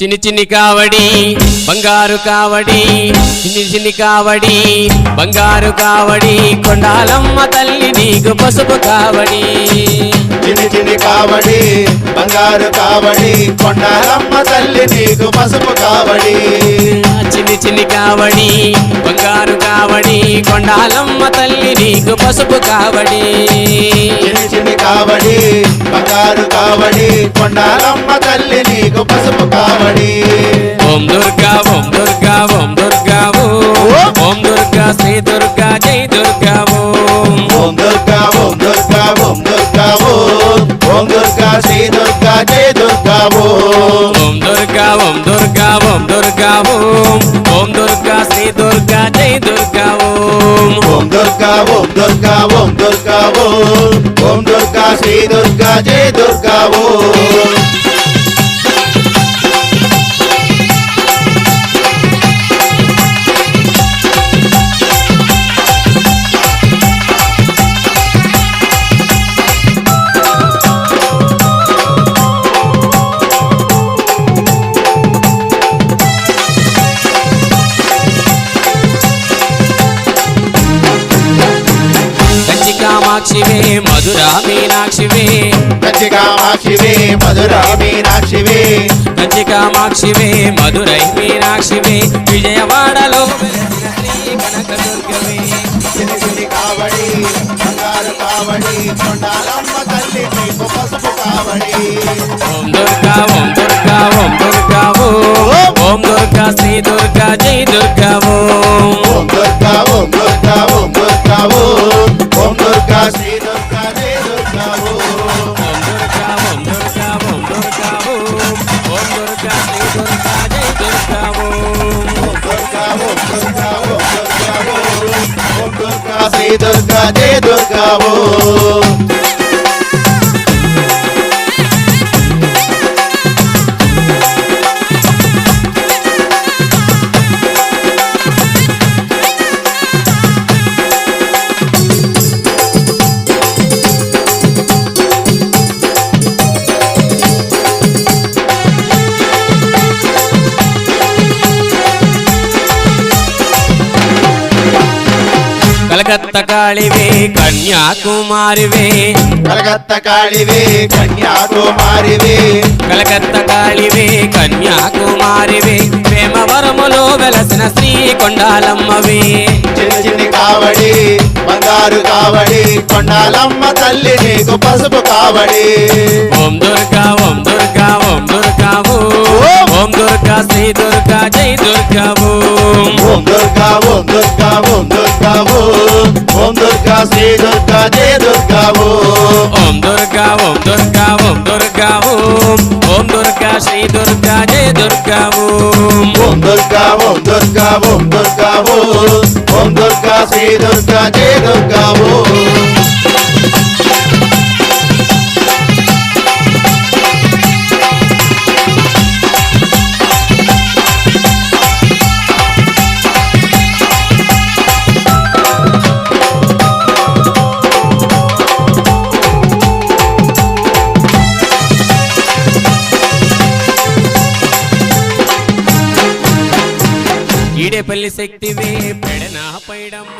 చిన్ని చిన్ని కావడి బంగారు కావడి చిన్ని చిన్ని కావడి బంగారు కావడి కొండాలమ్మ తల్లి నీకు పసుపు కావడి. చిన్ని చిన్ని కావడి బంగారు కావడి కొండాలమ్మ తల్లి నీకు పసుపు కావడి. చిన్ని చిన్ని కావడి బంగారు కావడి కొండాలమ్మ తల్లి నీకు పసుపు కావడి. చిన్ని చిన్ని కావడి బంగారు కావడి కొండాలమ్మ తల్లి నీకు పసుపు కావడి. దుర్గా ఓం దుర్గా ఓం దుర్గా ఓం ఓం దుర్గా శ్రీ దుర్గా జై దుర్గా ఓం ఓం దుర్గా ఓం దుర్గా ఓం దుర్గా ఓం. ఓం దుర్గా శ్రీ దుర్గా జై దుర్గా ఓం. కామాక్షివే మధురా మీనాక్షివే. కంచి కామాక్షివే మధురా మీనాక్షివే. కంచి కామాక్షివే మధురై మీనాక్షివే. విజయవాడలో ఓం దుర్గా ఓం దుర్గా ఓం ఓం దుర్గా శ్రీ దుర్గా జయ దుర్గా ఓం ఓం దుర్గా ఓం దుర్గా ఓం దుర్గా ఓం ఓం దుర్గా శ్రీ దుర్గా జై దుర్గా ఓం దుర్గా ఓం దుర్గా ఓం దుర్గా ఓం దుర్గా శ్రీ దుర్గా జయ దుర్గా ఓం కలకత్త కాళివే కన్యాకుమారివే. కలకత్త కాళివే కన్యాకుమారివే. కలకత్త కాళివే కన్యాకుమారివే. ప్రేమవరములో వెలసిన శ్రీ కొండాలమ్మవే. చిన్ని చిన్ని కావడి బంగారు కావడి కొండాలమ్మ తల్లి నీకు పసుపు కావడి. ఓం దుర్గా ఓం దుర్గా ఓం దుర్గా ఓం. దుర్గా శ్రీ దుర్గా జై దుర్గా ఓం దుర్గా ఓం దుర్గా ఓం దుర్గా ఓం. ఓం దుర్గా శ్రీ దుర్గా జయ దుర్గా ఓం ఓం దుర్గా ఓం దుర్గా ఓం దుర్గా ఓం ఓం దుర్గా శ్రీ దుర్గా జయ దుర్గా ఓం ఓం దుర్గా ఓం దుర్గా ఓం దుర్గా ఓం ఓం దుర్గా శ్రీ దుర్గా జయ దుర్గా ఓం ఈడేపల్లి శక్తివే పెడనా పైడమ్మ